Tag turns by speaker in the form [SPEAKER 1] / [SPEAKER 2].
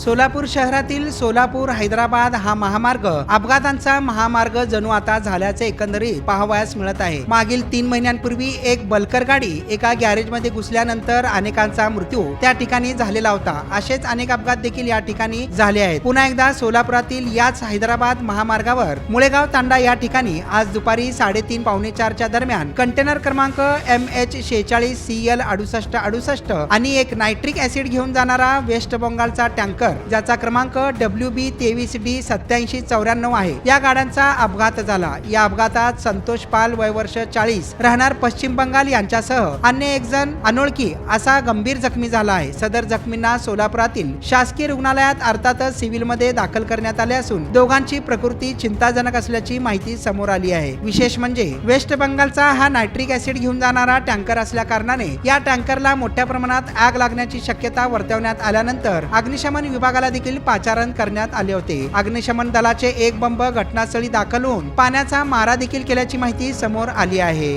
[SPEAKER 1] सोलापूर शहरातील सोलापूर हैदराबाद हा महामार्ग अपघातांचा महामार्ग जणू आता झाल्याचे एकंदरीत पाहावयास मिळत आहे. मागील तीन महिन्यांपूर्वी एक बलकर गाडी एका गॅरेजमध्ये घुसल्यानंतर अनेकांचा मृत्यू त्या ठिकाणी झालेला होता. असेच अनेक अपघात देखील या ठिकाणी झाले आहेत. पुन्हा एकदा सोलापुरातील याच हैदराबाद महामार्गावर मुळेगाव तांडा या ठिकाणी आज दुपारी साडेतीन पावणे चारच्या दरम्यान कंटेनर क्रमांक एम एच शेचाळीस सी एल अडुसष्ट अडुसष्ट आणि एक नायट्रिक ऍसिड घेऊन जाणारा वेस्ट बंगालचा टँकर ज्याचा क्रमांक डब्ल्यू बी तेवीस डी सत्याऐंशी चौऱ्याण्णव आहे. या गाड्यांचा अपघात झाला. या अपघातात संतोष पाल वय वर्ष चाळीस राहणार पश्चिम बंगाल यांच्यासह अन्य एक जण अनोळखी असा गंभीर जखमी झाला आहे. सदर जखमींना सोलापुरातील शासकीय रुग्णालयात अर्थातच सिव्हिलमध्ये दाखल करण्यात आले असून दोघांची प्रकृती चिंताजनक असल्याची माहिती समोर आली आहे. विशेष म्हणजे वेस्ट बंगालचा हा नायट्रिक ऍसिड घेऊन जाणारा टँकर असल्या कारणाने या टँकरला मोठ्या प्रमाणात आग लागण्याची शक्यता वर्तवण्यात आल्यानंतर अग्निशमन विभागाला देखील पाचारण करण्यात आले होते. अग्निशमन दलाचे एक बंब घटनास्थळी दाखल होऊन पाण्याचा मारा देखील केल्याची माहिती समोर आली आहे.